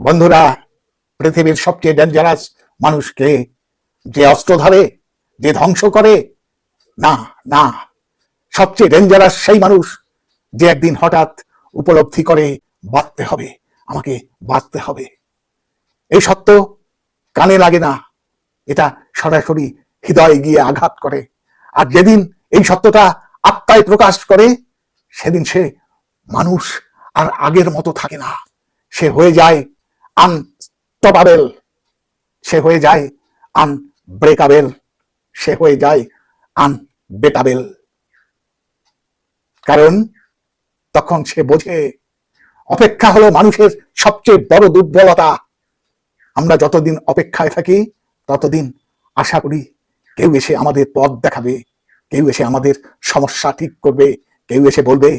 বন্ধুরা, পৃথিবীর সবচেয়ে ডেঞ্জারাস মানুষকে যে অস্ত্র ধরে, যে ধ্বংস করে, না না, সবচেয়ে ডেঞ্জারাস সেই মানুষ যে একদিন হঠাৎ উপলব্ধি করে বাঁচতে হবে, আমাকে বাঁচতে হবে। এই সত্য কানে লাগে না, এটা সরাসরি হৃদয়ে গিয়ে আঘাত করে। আর যেদিন এই সত্যটা আত্মায় প্রকাশ করে, সেদিন সে মানুষ আর আগের মতো থাকে না। সে হয়ে যায় আনস্টপাবেল সে হয়ে যায় আন আনব্রেকাবেল, সে হয়ে যায় আন আনবেটাবেল। কারণ তখন সে বোঝে, অপেক্ষা হলো মানুষের সবচেয়ে বড় দুর্বলতা। আমরা যতদিন অপেক্ষায় থাকি, ততদিন আশা করি কেউ এসে আমাদের পথ দেখাবে, কেউ এসে আমাদের সমস্যা ঠিক করবে, কেউ এসে বলবে,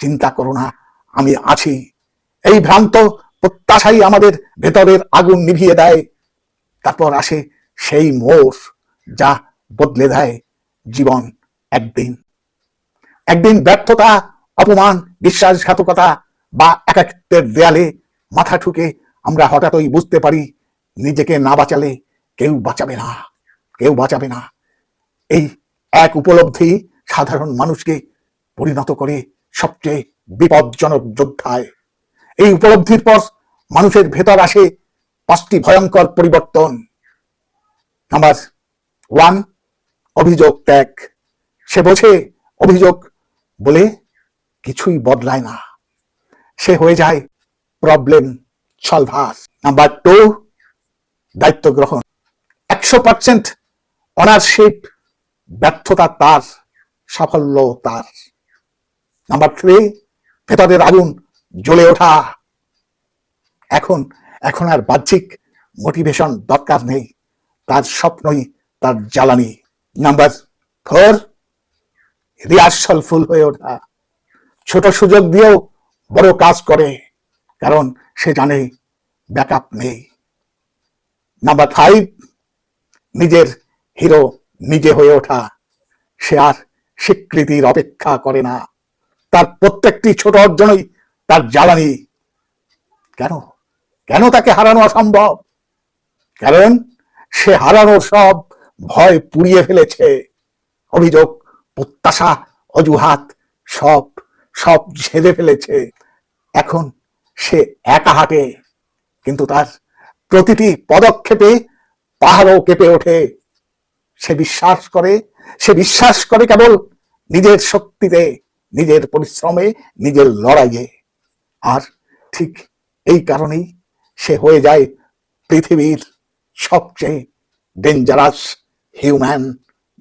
চিন্তা করো না, আমি আছি। এই ভ্রান্ত প্রত্যাশাই আমাদের ভেতরের আগুন নিভিয়ে দেয়। তারপর আসে সেই মোষ যা বদলে দেয় জীবন একদিন। একদিন ব্যর্থতা, অপমান, বিশ্বাসঘাতকতা বা একাকিত্বের দেয়ালে মাথা ঠুকে আমরা হঠাৎই বুঝতে পারি, নিজেকে না বাঁচালে কেউ বাঁচাবে না, কেউ বাঁচাবে না। এই এক উপলব্ধি সাধারণ মানুষকে পরিণত করে সবচেয়ে বিপজ্জনক যোদ্ধায়। এই উপলব্ধির পর মানুষের ভেতর আসে পাঁচটি ভয়ঙ্কর পরিবর্তন। নাম্বার ওয়ান অভিযোগ ত্যাগ। সে বোঝে অভিযোগ বলে কিছুই বদলায় না। সে হয়ে যায় প্রবলেম সলভার নাম্বার টু দায়িত্ব গ্রহণ। একশো পার্সেন্ট অনারশিপ ব্যর্থতা তার, সাফল্য তার। নাম্বার থ্রি ভেতরের আগুন জ্বলে ওঠা। এখন এখন আর বাহ্যিক মোটিভেশন দরকার নেই। তার স্বপ্নই তার জ্বালানি। নাম্বার ফোর রিহার্সাল ফুল হয়ে ওঠা। ছোট সুযোগ দিয়েও বড় কাজ করে, কারণ সে জানে ব্যাকআপ নেই। নাম্বার ফাইভ নিজের হিরো নিজে হয়ে ওঠা। সে আর স্বীকৃতির অপেক্ষা করে না। তার প্রত্যেকটি ছোট অর্জনই তার জ্বালানি। কেন? কেন তাকে হারানো অসম্ভব? কারণ সে হারানোর সব ভয় পুড়িয়ে ফেলেছে। অভিযোগ, প্রত্যাশা, অজুহাত, সব সব ঝেড়ে ফেলেছে। এখন সে একা হাঁটে, কিন্তু তার প্রতিটি পদক্ষেপে পাহাড়ও কেঁপে ওঠে। সে বিশ্বাস করে, সে বিশ্বাস করে কেবল নিজের শক্তিতে, নিজের পরিশ্রমে, নিজের লড়াইয়ে। আর ঠিক এই কারণেই সে হয়ে যায় পৃথিবীর সবচেয়ে ডেঞ্জারাস হিউম্যান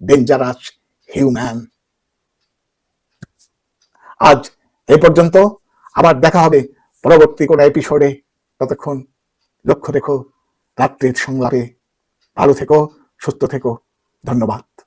ডেঞ্জারাস হিউম্যান আজ এ পর্যন্ত আবার দেখা হবে পরবর্তী কোনো এপিসোডে ততক্ষণ লক্ষ্য রেখো, রাত্রির সংলাপে। ভালো থেকো, সুস্থ থেকো। ধন্যবাদ।